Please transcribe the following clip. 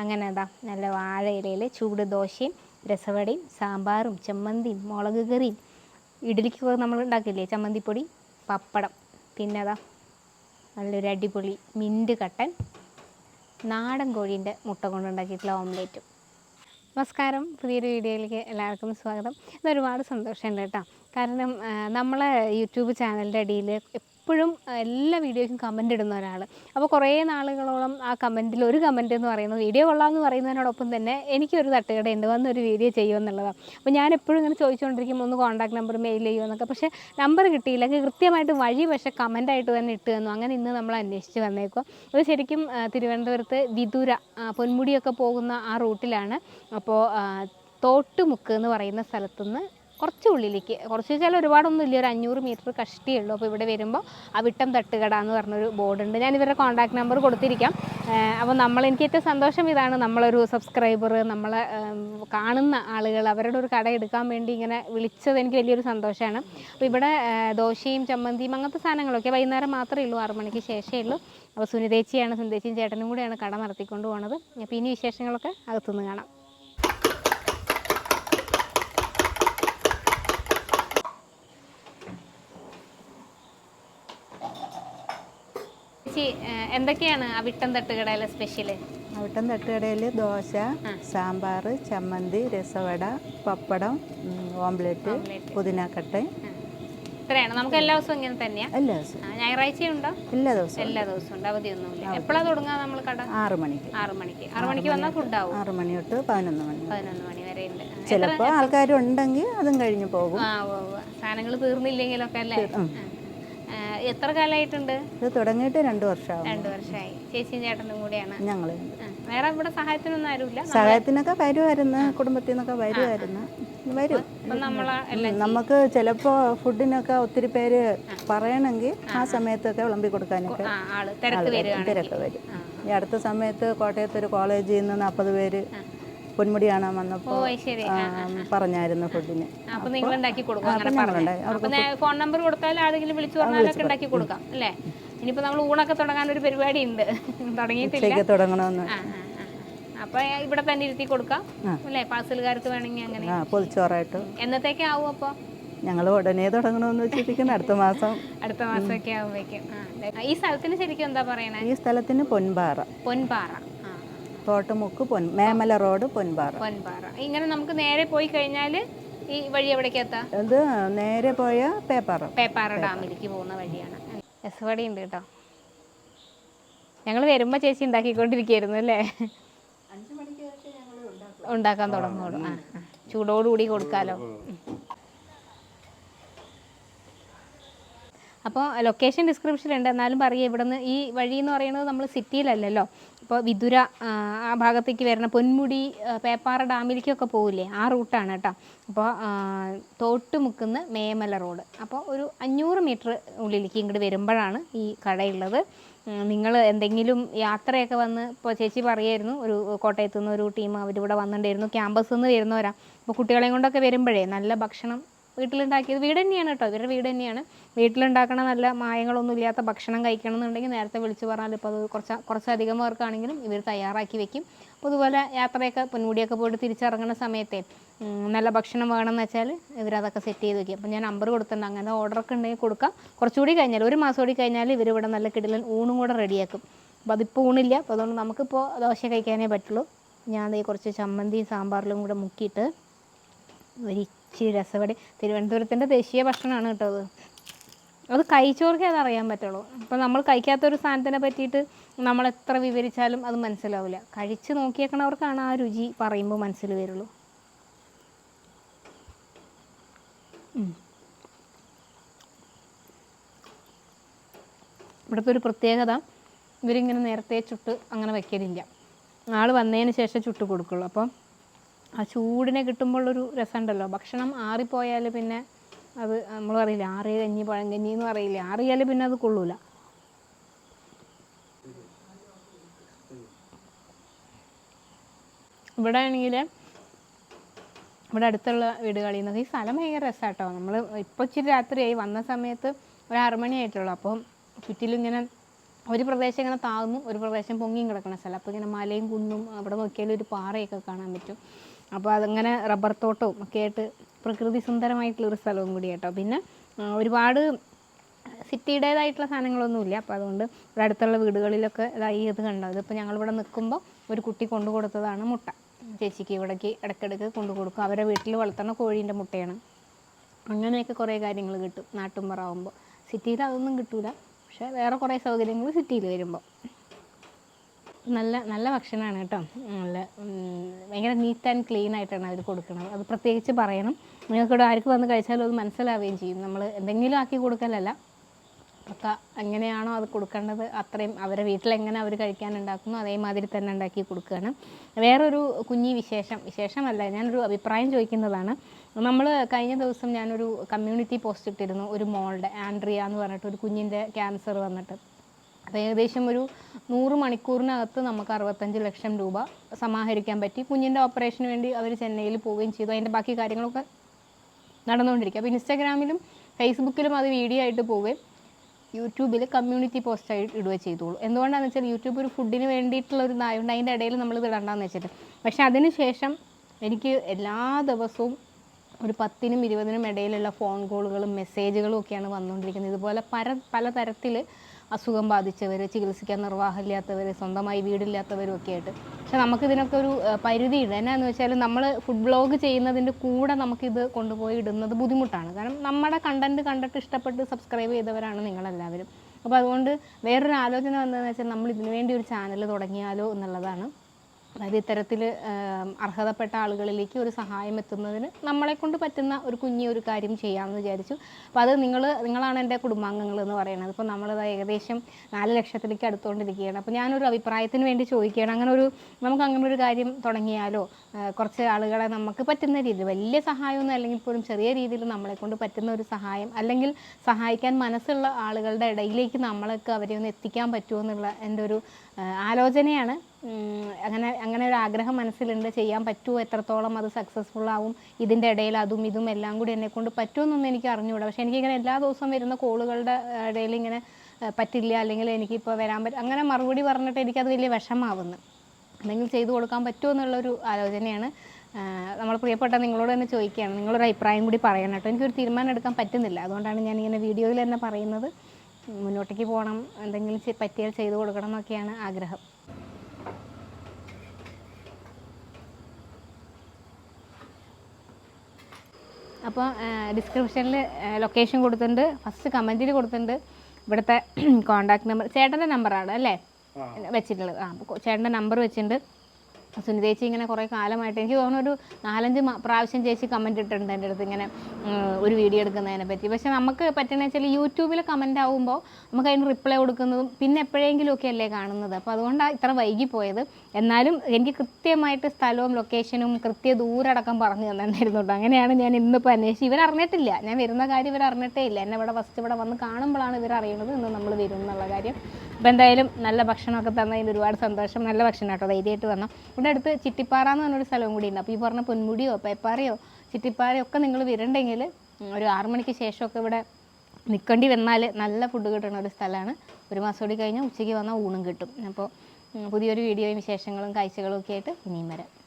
അങ്ങനെ അതാ നല്ല വാഴയിലയിൽ ചൂട് ദോശയും രസവടയും സാമ്പാറും ചമ്മന്തിയും മുളക് കറിയും. ഇഡ്ഡലിക്ക് നമ്മൾ ഉണ്ടാക്കില്ലേ? ചമ്മന്തിപ്പൊടി പപ്പടം. പിന്നെ അതാ നല്ലൊരു അടിപൊളി മിന്റ് കട്ടൻ നാടൻ കോഴീന്റെ മുട്ട കൊണ്ടുണ്ടാക്കിയിട്ടുള്ള ഓംലേറ്റും. നമസ്കാരം. പുതിയൊരു വീഡിയോയിലേക്ക് എല്ലാവർക്കും സ്വാഗതം. ഇന്ന് ഒരുപാട് സന്തോഷമുണ്ട് കേട്ടോ. കാരണം നമ്മളെ യൂട്യൂബ് ചാനലിന്റെ അടിയിൽ എപ്പോഴും എല്ലാ വീഡിയോയ്ക്കും കമന്റ് ഇടുന്ന ഒരാൾ അപ്പോൾ കുറേ നാളുകളോളം ആ കമന്റിൽ ഒരു കമന്റ് എന്ന് പറയുന്നത് വീഡിയോ കൊള്ളാമെന്ന് പറയുന്നതിനോടൊപ്പം തന്നെ എനിക്കൊരു തട്ടുകടയുണ്ട് വന്നൊരു വീഡിയോ ചെയ്യുമെന്നുള്ളതാണ് അപ്പോൾ ഞാൻ എപ്പോഴും ഇങ്ങനെ ചോദിച്ചുകൊണ്ടിരിക്കും ഒന്ന് കോൺടാക്ട് നമ്പർ മെയിൽ ചെയ്യുമെന്നൊക്കെ പക്ഷേ നമ്പർ കിട്ടിയില്ല. കൃത്യമായിട്ട് വഴി പക്ഷേ കമന്റായിട്ട് തന്നെ ഇട്ട് തന്നു. അങ്ങനെ ഇന്ന് നമ്മൾ അന്വേഷിച്ച് വന്നേക്കും അത് ശരിക്കും തിരുവനന്തപുരത്ത് വിദുര പൊന്മുടിയൊക്കെ പോകുന്ന ആ റൂട്ടിലാണ്. അപ്പോൾ തോട്ടുമുക്ക് എന്ന് പറയുന്ന സ്ഥലത്തുനിന്ന് കുറച്ച് ഉള്ളിലേക്ക്. കുറച്ച് വെച്ചാൽ ഒരുപാടൊന്നും ഇല്ല. ഒരു അഞ്ഞൂറ് മീറ്റർ കഷ്ടിയേ ഉള്ളൂ. അപ്പോൾ ഇവിടെ വരുമ്പോൾ അവിട്ടം തട്ടുകട എന്ന് പറഞ്ഞൊരു ബോർഡുണ്ട് ഞാൻ ഇവരുടെ കോൺടാക്ട് നമ്പർ കൊടുത്തിരിക്കാം. അപ്പോൾ നമ്മൾ എനിക്ക് ഏറ്റവും സന്തോഷം ഇതാണ് നമ്മളൊരു സബ്സ്ക്രൈബർ നമ്മളെ കാണുന്ന ആളുകൾ അവരുടെ ഒരു കട എടുക്കാൻ വേണ്ടി ഇങ്ങനെ വിളിച്ചത് എനിക്ക് വലിയൊരു സന്തോഷമാണ്. അപ്പോൾ ഇവിടെ ആ, ദോശയും ചമ്മന്തിയും അങ്ങനത്തെ സാധനങ്ങളൊക്കെ വൈകുന്നേരം മാത്രമേ ഉള്ളൂ. ആറു മണിക്ക് ശേഷമേ ഉള്ളൂ. അപ്പോൾ സുനിതേച്ചിയാണ് സുനിതേച്ചിയും ചേട്ടനും കൂടെയാണ് കട നടത്തിക്കൊണ്ട് പോകുന്നത് അപ്പോൾ ഇനി വിശേഷങ്ങളൊക്കെ അകത്തുനിന്ന് കാണാം. ചേച്ചി ആ, എന്തൊക്കെയാണ് അവിട്ടം തട്ടുകടയിലെ സ്പെഷ്യൽ അവിട്ടം തട്ടുകടയിൽ ദോശ സാമ്പാർ ചമ്മന്തി രസവട പപ്പടം ഓംലെറ്റ്. പുതിനക്കട്ടൻ. ഇത്രയാണ്. നമുക്ക് എല്ലാ ദിവസവും ഇങ്ങനെ തന്നെയാ? എല്ലാ ദിവസവും. ഞായറാഴ്ച ഞായറാഴ്ചയുണ്ടോ? എല്ലാ ദിവസവും. എല്ലാ ദിവസവും ഉണ്ട്. അവധിയൊന്നുമില്ല എപ്പോഴാണ് തുടങ്ങുക നമ്മൾ കട? ആറ് മണിക്ക്. ആറ് മണിക്ക്. ആറ് മണിക്ക് വന്നാൽ ഫുഡാവും. ആറ് മണി തൊട്ട് പതിനൊന്ന് മണി. പതിനൊന്ന് മണി വരെ ഉണ്ട്. ചിലപ്പോൾ ആൾക്കാരുണ്ടെങ്കിൽ അതും കഴിഞ്ഞു പോകും. ആ. സാധനങ്ങൾ തീർന്നില്ലെങ്കിലൊക്കെ അല്ലേ? എത്ര കാലമായിട്ടുണ്ട്? ഇത് തുടങ്ങിയിട്ട് രണ്ട് വർഷമാകും രണ്ട് വർഷമായി. ചേച്ചിയും ചേട്ടനും കൂടെയാണ്. ഞങ്ങൾ വേറെ ഇവിടെ സഹായത്തിനൊന്നും ആരുമില്ല. സഹായത്തിനൊക്കെ വരുമായിരുന്നു കുടുംബത്തിൽ നിന്നൊക്കെ വരുമായിരുന്നു വരും. നമുക്ക് ചിലപ്പോ ഫുഡിനൊക്കെ ഒത്തിരി പേര് പറയണമെങ്കിൽ ആ സമയത്തൊക്കെ വിളമ്പി കൊടുക്കാനൊക്കെ തിരക്ക് വരും. ഈ അടുത്ത സമയത്ത് കോട്ടയത്ത് ഒരു കോളേജിൽ നിന്ന് നാൽപ്പത് പേര് പൊന്മുടി കാണാൻ ഓ വന്നപ്പോൾ ശരി. ആ, പറഞ്ഞായിരുന്നു ഫുഡിന്. അപ്പൊ നിങ്ങൾ ഉണ്ടാക്കി കൊടുക്കും അങ്ങനെ അപ്പൊ ഫോൺ നമ്പർ കൊടുത്താൽ ആരെങ്കിലും വിളിച്ചു പറഞ്ഞാലൊക്കെ ഉണ്ടാക്കി കൊടുക്കാം അല്ലേ? ഇനിയിപ്പോ നമ്മൾ ഊണൊക്കെ തുടങ്ങാൻ ഒരു പരിപാടി ഉണ്ട് തുടങ്ങിയിട്ടില്ല തുടങ്ങണമെന്ന്. അപ്പൊ ഇവിടെ തന്നെ ഇരുത്തി കൊടുക്കാം അല്ലേ? പാർസലുകാർക്ക് വേണമെങ്കിൽ അങ്ങനെ. പൊതിച്ചോറായിട്ട്. എന്നത്തേക്ക് ആവും അപ്പൊ? ഞങ്ങൾ ഉടനെ തുടങ്ങണമെന്ന് വെച്ചിരിക്കുന്നു. അടുത്ത മാസം. അടുത്ത മാസമൊക്കെ ആവുമ്പോഴേക്കും. ഈ സ്ഥലത്തിന് ശരിക്കും എന്താ പറയണേ? ഈ സ്ഥലത്തിന് പൊൻപാറ. പൊൻപാറ. തോട്ടുമുക്ക് പൊൻ മേമല റോഡ് പൊൻപാറ. പൊൻപാറ. ഇങ്ങനെ നമുക്ക് നേരെ പോയി കഴിഞ്ഞാൽ ഈ വഴി എവിടേക്ക് എത്താം? ഇത് നേരെ പോയ പേപ്പാറ. പേപ്പാറ ഡാമിലേക്ക് പോകുന്ന വഴിയാണ്. രസവടി ഉണ്ട് കേട്ടോ. ഞങ്ങൾ വരുമ്പോൾ ചേച്ചി ഉണ്ടാക്കിക്കൊണ്ടിരിക്കുകയായിരുന്നു അല്ലേ? ഉണ്ടാക്കാൻ തുടങ്ങുള്ളൂ. ആ. ചൂടോടുകൂടി കൊടുക്കാലോ. അപ്പോൾ ലൊക്കേഷൻ ഡിസ്ക്രിപ്ഷനിലുണ്ട് എന്നാലും പറയുക ഇവിടുന്ന് ഈ വഴി എന്ന് പറയുന്നത് നമ്മൾ സിറ്റിയിലല്ലല്ലോ ഇപ്പോൾ വിതുര ആ, ഭാഗത്തേക്ക് വരണ പൊന്മുടി പേപ്പാറ ഡാമിലേക്കൊക്കെ പോകില്ലേ ആ റൂട്ടാണ് കേട്ടോ. അപ്പോൾ തോട്ടുമുക്കുന്ന് മേമല റോഡ്. അപ്പോൾ ഒരു അഞ്ഞൂറ് മീറ്റർ ഉള്ളിലേക്ക് ഇങ്ങോട്ട് വരുമ്പോഴാണ് ഈ കടയുള്ളത്. നിങ്ങൾ എന്തെങ്കിലും യാത്രയൊക്കെ വന്ന് ഇപ്പോൾ ചേച്ചി പറയായിരുന്നു ഒരു കോട്ടയത്തു നിന്ന് ഒരു ടീം അവരിവിടെ വന്നിട്ടുണ്ടായിരുന്നു ക്യാമ്പസിൽ നിന്ന് വരുന്നവരാ. അപ്പോൾ കുട്ടികളെയും കൊണ്ടൊക്കെ വരുമ്പോഴേ നല്ല ഭക്ഷണം വീട്ടിലുണ്ടാക്കിയത് വീട് തന്നെയാണ് കേട്ടോ. ഇവരുടെ വീട് തന്നെയാണ്. വീട്ടിലുണ്ടാക്കണ നല്ല മായങ്ങളൊന്നും ഇല്ലാത്ത ഭക്ഷണം കഴിക്കണം എന്നുണ്ടെങ്കിൽ നേരത്തെ വിളിച്ചു പറഞ്ഞാൽ ഇപ്പോൾ അത് കുറച്ച് കുറച്ചധികം പേർക്കാണെങ്കിലും ഇവർ തയ്യാറാക്കി വെക്കും. അപ്പോൾ ഇതുപോലെ യാത്രയൊക്കെ പൊന്മുടിയൊക്കെ പോയിട്ട് തിരിച്ചിറങ്ങുന്ന സമയത്തെ നല്ല ഭക്ഷണം വേണമെന്ന് വെച്ചാൽ ഇവരതൊക്കെ സെറ്റ് ചെയ്ത് വെക്കും. അപ്പോൾ ഞാൻ നമ്പർ കൊടുത്തിട്ടുണ്ട്. അങ്ങനെ ഓർഡറൊക്കെ ഉണ്ടെങ്കിൽ കൊടുക്കാം. കുറച്ചുകൂടി കഴിഞ്ഞാൽ ഒരു മാസം കൂടി കഴിഞ്ഞാൽ ഇവരിവിടെ നല്ല കിടിലൻ ഊണും കൂടെ റെഡിയാക്കും അപ്പോൾ അതിപ്പോൾ ഊണില്ല അപ്പോൾ അതുകൊണ്ട് നമുക്കിപ്പോൾ ദോശ കഴിക്കാനേ പറ്റുള്ളൂ. ഞാൻ കുറച്ച് ചമ്മന്തിയും സാമ്പാറിലും കൂടെ മുക്കിയിട്ട് ഒരു ഇച്ചിരി രസവടി. തിരുവനന്തപുരത്തിന്റെ ദേശീയ ഭക്ഷണമാണ് കേട്ടോ അത്. അത് കഴിച്ചവർക്കേ അത് അറിയാൻ പറ്റുള്ളൂ. ഇപ്പം നമ്മൾ കഴിക്കാത്തൊരു സാധനത്തിനെ പറ്റിയിട്ട് നമ്മൾ എത്ര വിവരിച്ചാലും അത് മനസ്സിലാവില്ല. കഴിച്ച് നോക്കിയേക്കണവർക്കാണ് ആ രുചി പറയുമ്പോൾ മനസ്സിൽ വരുള്ളൂ. ഇവിടുത്തെ ഒരു പ്രത്യേകത ഇവരിങ്ങനെ നേരത്തെ ചുട്ട് അങ്ങനെ വയ്ക്കലില്ല ആൾ വന്നതിന് ശേഷം ചുട്ട് കൊടുക്കുള്ളൂ. അപ്പം ആ ചൂടിനെ കിട്ടുമ്പോഴൊരു രസമുണ്ടല്ലോ. ഭക്ഷണം ആറിപ്പോയാൽ പിന്നെ അത് നമ്മൾ അറിയില്ല ആറിയ കഞ്ഞി പഴങ്കഞ്ഞി എന്ന് പറയില്ല ആറിയാൽ പിന്നെ അത് കൊള്ളൂല. ഇവിടെ ആണെങ്കിൽ ഇവിടെ അടുത്തുള്ള വീടുകളിൽ നിന്നൊക്കെ ഈ സ്ഥലം ഭയങ്കര രസമാട്ടോ നമ്മൾ ഇപ്പോൾ ഇച്ചിരി രാത്രിയായി. വന്ന സമയത്ത് ഒരു ആറ് മണിയായിട്ടുള്ളൂ അപ്പോൾ ചുറ്റിലും ഇങ്ങനെ ഒരു പ്രദേശം ഇങ്ങനെ താഴ്ന്നു ഒരു പ്രദേശം പൊങ്ങിയും കിടക്കുന്ന സ്ഥലം. അപ്പോൾ ഇങ്ങനെ മലയും കുന്നും അവിടെ നോക്കിയാൽ ഒരു പാറയൊക്കെ കാണാൻ പറ്റും. അപ്പോൾ അതങ്ങനെ റബ്ബർ തോട്ടവും ഒക്കെ ആയിട്ട് പ്രകൃതി സുന്ദരമായിട്ടുള്ളൊരു സ്ഥലവും കൂടി കേട്ടോ പിന്നെ ഒരുപാട് സിറ്റിയുടേതായിട്ടുള്ള സാധനങ്ങളൊന്നുമില്ല അപ്പോൾ അതുകൊണ്ട് ഇവിടെ അടുത്തുള്ള വീടുകളിലൊക്കെ ഇതായി ഇത് കണ്ടോ? ഇതിപ്പോൾ ഞങ്ങളിവിടെ നിൽക്കുമ്പോൾ ഒരു കുട്ടി കൊണ്ടു കൊടുത്തതാണ് മുട്ട. ചേച്ചിക്ക് ഇവിടേക്ക് ഇടയ്ക്കിടയ്ക്ക് കൊണ്ടു കൊടുക്കും. അവരെ വീട്ടിൽ വളർത്തുന്ന കോഴീന്റെ മുട്ടയാണ്. അങ്ങനെയൊക്കെ കുറേ കാര്യങ്ങൾ കിട്ടും നാട്ടുമ്പറാകുമ്പോൾ സിറ്റിയിൽ അതൊന്നും കിട്ടില്ല പക്ഷേ വേറെ കുറേ സൗകര്യങ്ങൾ സിറ്റിയിൽ വരുമ്പോൾ നല്ല നല്ല ഭക്ഷണമാണ് കേട്ടോ. നല്ല ഭയങ്കര നീറ്റ് ആൻഡ് ക്ലീൻ ആയിട്ടാണ് അവർ കൊടുക്കുന്നത് അത് പ്രത്യേകിച്ച് പറയണം. നിങ്ങൾക്കിവിടെ ആർക്ക് വന്ന് കഴിച്ചാലും അത് മനസ്സിലാവുകയും ചെയ്യും. നമ്മൾ എന്തെങ്കിലും ആക്കി കൊടുക്കലല്ല. അപ്പ എങ്ങനെയാണോ അത് കൊടുക്കേണ്ടത് അത്രയും അവരെ വീട്ടിലെങ്ങനെ അവർ കഴിക്കാൻ ഉണ്ടാക്കുന്നു അതേമാതിരി തന്നെ ഉണ്ടാക്കി കൊടുക്കുകയാണ്. വേറൊരു കുഞ്ഞി വിശേഷം. വിശേഷമല്ല ഞാനൊരു അഭിപ്രായം ചോദിക്കുന്നതാണ്. നമ്മൾ കഴിഞ്ഞ ദിവസം ഞാനൊരു കമ്മ്യൂണിറ്റി പോസ്റ്റ് ഇട്ടിരുന്നു. ഒരു മോളുടെ ആൻഡ്രിയ എന്ന് പറഞ്ഞിട്ട് ഒരു കുഞ്ഞിന്റെ ക്യാൻസർ വന്നിട്ട്. അപ്പോൾ ഏകദേശം ഒരു നൂറ് മണിക്കൂറിനകത്ത് നമുക്ക് അറുപത്തഞ്ച് ലക്ഷം രൂപ സമാഹരിക്കാൻ പറ്റി. കുഞ്ഞിന്റെ ഓപ്പറേഷന് വേണ്ടി അവർ ചെന്നൈയിൽ പോവുകയും ചെയ്തു. അതിന്റെ ബാക്കി കാര്യങ്ങളൊക്കെ നടന്നുകൊണ്ടിരിക്കുക. അപ്പോൾ ഇൻസ്റ്റാഗ്രാമിലും ഫേസ്ബുക്കിലും അത് വീഡിയോ ആയിട്ട് പോവുകയും യൂട്യൂബിൽ കമ്മ്യൂണിറ്റി പോസ്റ്റായി ഇടുകയും ചെയ്തോളൂ എന്തുകൊണ്ടാണെന്ന് വെച്ചാൽ യൂട്യൂബ് ഒരു ഫുഡിന് വേണ്ടിയിട്ടുള്ള ഒരു ഇതായതുകൊണ്ട് അതിന്റെ ഇടയിൽ നമ്മൾ ഇത് വെച്ചിട്ട്. പക്ഷേ അതിന് ശേഷം എനിക്ക് എല്ലാ ദിവസവും ഒരു പത്തിനും ഇരുപതിനും ഇടയിലുള്ള ഫോൺ കോളുകളും മെസ്സേജുകളും ഒക്കെയാണ് വന്നുകൊണ്ടിരിക്കുന്നത്. ഇതുപോലെ പല പലതരത്തിൽ അസുഖം ബാധിച്ചവർ ചികിത്സിക്കാൻ നിർവാഹമില്ലാത്തവർ സ്വന്തമായി വീടില്ലാത്തവരും ഒക്കെ ആയിട്ട്. പക്ഷെ നമുക്കിതിനൊക്കെ ഒരു പരിധിയുണ്ട് എന്നാന്ന് വെച്ചാൽ നമ്മൾ ഫുഡ് ബ്ലോഗ് ചെയ്യുന്നതിന്റെ കൂടെ നമുക്കിത് കൊണ്ടുപോയി ഇടുന്നത് ബുദ്ധിമുട്ടാണ്. കാരണം നമ്മുടെ കണ്ടന്റ് കണ്ടിട്ട് ഇഷ്ടപ്പെട്ട് സബ്സ്ക്രൈബ് ചെയ്തവരാണ് നിങ്ങളെല്ലാവരും. അപ്പോൾ അതുകൊണ്ട് വേറൊരു ആലോചന വന്നതെന്ന് വെച്ചാൽ നമ്മൾ ഇതിനു വേണ്ടി ഒരു ചാനൽ തുടങ്ങിയാലോ എന്നുള്ളതാണ്. അതായത് ഇത്തരത്തിൽ അർഹതപ്പെട്ട ആളുകളിലേക്ക് ഒരു സഹായം എത്തുന്നതിന് നമ്മളെ കൊണ്ട് പറ്റുന്ന ഒരു കുഞ്ഞി ഒരു കാര്യം ചെയ്യാമെന്ന് വിചാരിച്ചു. അപ്പോൾ അത് നിങ്ങൾ നിങ്ങളാണ് എന്റെ കുടുംബാംഗങ്ങൾ എന്ന് പറയുന്നത്. അപ്പോൾ നമ്മളത് ഏകദേശം നാല് ലക്ഷത്തിലേക്ക് അടുത്തുകൊണ്ടിരിക്കുകയാണ്. അപ്പോൾ ഞാനൊരു അഭിപ്രായത്തിന് വേണ്ടി ചോദിക്കുകയാണ്. അങ്ങനെ ഒരു നമുക്ക് അങ്ങനെ ഒരു കാര്യം തുടങ്ങിയാലോ? കുറച്ച് ആളുകളെ നമുക്ക് പറ്റുന്ന രീതിയിൽ വലിയ സഹായമൊന്നും അല്ലെങ്കിൽ പോലും ചെറിയ രീതിയിൽ നമ്മളെ കൊണ്ട് പറ്റുന്ന ഒരു സഹായം അല്ലെങ്കിൽ സഹായിക്കാൻ മനസ്സുള്ള ആളുകളുടെ ഇടയിലേക്ക് നമ്മളൊക്കെ അവരെ ഒന്ന് എത്തിക്കാൻ പറ്റുമോ എന്നുള്ള എന്റെ ഒരു ആലോചനയാണ്. അങ്ങനെ അങ്ങനെ ഒരു ആഗ്രഹം മനസ്സിലുണ്ട്. ചെയ്യാൻ പറ്റുമോ? എത്രത്തോളം അത് സക്സസ്ഫുൾ ആവും? ഇതിന്റെ ഇടയിൽ അതും ഇതും എല്ലാം കൂടി എന്നെ കൊണ്ട് പറ്റുമെന്നൊന്നും എനിക്ക് അറിഞ്ഞുകൂടാ പക്ഷേ എനിക്കിങ്ങനെ എല്ലാ ദിവസവും വരുന്ന കോളുകളുടെ ഇടയിൽ ഇങ്ങനെ പറ്റില്ല. അല്ലെങ്കിൽ എനിക്കിപ്പോൾ വരാൻ പറ്റും അങ്ങനെ മറുപടി പറഞ്ഞിട്ട് എനിക്കത് വലിയ വിഷമാവുന്നു. എന്തെങ്കിലും ചെയ്തു കൊടുക്കാൻ പറ്റുമോ എന്നുള്ളൊരു ആലോചനയാണ് നമ്മൾ പ്രിയപ്പെട്ട നിങ്ങളോട് തന്നെ ചോദിക്കുകയാണ്. നിങ്ങളൊരു അഭിപ്രായം കൂടി പറയണം കേട്ടോ. എനിക്കൊരു തീരുമാനം എടുക്കാൻ പറ്റുന്നില്ല. അതുകൊണ്ടാണ് ഞാൻ ഇങ്ങനെ വീഡിയോയിൽ തന്നെ പറയുന്നത്. മുന്നോട്ടേക്ക് പോകണം. എന്തെങ്കിലും പറ്റിയാൽ ചെയ്തു കൊടുക്കണം എന്നൊക്കെയാണ് ആഗ്രഹം. അപ്പോൾ ഡിസ്ക്രിപ്ഷനിൽ ലൊക്കേഷൻ കൊടുത്തിട്ടുണ്ട്. ഫസ്റ്റ് കമന്റിൽ കൊടുത്തിട്ടുണ്ട്. ഇവിടുത്തെ കോൺടാക്ട് നമ്പർ ചേട്ടന്റെ നമ്പറാണ് അല്ലേ? വെച്ചിട്ടുള്ളത്. ആ ചേട്ടന്റെ നമ്പർ വെച്ചിട്ടുണ്ട്. സുനി ചേച്ചി ഇങ്ങനെ കുറേ കാലമായിട്ട് എനിക്ക് തോന്നുന്നു ഒരു നാലഞ്ച് പ്രാവശ്യം ചേച്ചി കമന്റ് ഇട്ടിട്ടുണ്ട് എന്റെ അടുത്ത് ഇങ്ങനെ ഒരു വീഡിയോ എടുക്കുന്നതിനെ പറ്റി. പക്ഷേ നമുക്ക് പറ്റുന്ന വെച്ചാൽ യൂട്യൂബിൽ കമന്റ് ആകുമ്പോൾ നമുക്ക് അതിന് റിപ്ലൈ കൊടുക്കുന്നതും പിന്നെ എപ്പോഴെങ്കിലും ഒക്കെ അല്ലേ കാണുന്നത്. അപ്പോൾ അതുകൊണ്ടാണ് ഇത്ര വൈകിപ്പോയത്. പോയത് എന്നാലും എനിക്ക് കൃത്യമായിട്ട് സ്ഥലവും ലൊക്കേഷനും കൃത്യ ദൂരടക്കം പറഞ്ഞു തന്നായിരുന്നു കേട്ടോ അങ്ങനെയാണ് ഞാൻ ഇന്നിപ്പോൾ അന്വേഷിച്ച് ഇവർ അറിഞ്ഞിട്ടില്ല. ഞാൻ വരുന്ന കാര്യം ഇവർ അറിഞ്ഞിട്ടേ ഇല്ല. എന്നെ ഇവിടെ ഫസ്റ്റ് ഇവിടെ വന്ന് കാണുമ്പോഴാണ് ഇവർ അറിയുന്നത് ഇന്ന് നമ്മൾ വരും എന്നുള്ള കാര്യം. അപ്പോൾ എന്തായാലും നല്ല ഭക്ഷണമൊക്കെ തന്നതിന് ഒരുപാട് സന്തോഷം. നല്ല ഭക്ഷണം കേട്ടോ. ധൈര്യമായിട്ട് വന്നു. ഇവിടെ അടുത്ത് ചിട്ടിപ്പാറ എന്ന് പറഞ്ഞൊരു സ്ഥലവും കൂടി ഉണ്ട്. അപ്പോൾ ഈ പറഞ്ഞ പൊന്മുടിയോ പേപ്പാറയോ ചിട്ടിപ്പാറയോ ഒക്കെ നിങ്ങൾ വരണ്ടെങ്കിൽ ഒരു ആറുമണിക്ക് ശേഷമൊക്കെ ഇവിടെ നിൽക്കേണ്ടി വന്നാൽ നല്ല ഫുഡ് കിട്ടുന്ന ഒരു സ്ഥലമാണ്. ഒരു മാസം കൂടി കഴിഞ്ഞാൽ ഉച്ചയ്ക്ക് വന്നാൽ ഊണും കിട്ടും. അപ്പോൾ പുതിയൊരു വീഡിയോയും വിശേഷങ്ങളും കാഴ്ചകളും ഒക്കെ ആയിട്ട് ഇനിയും വരാം.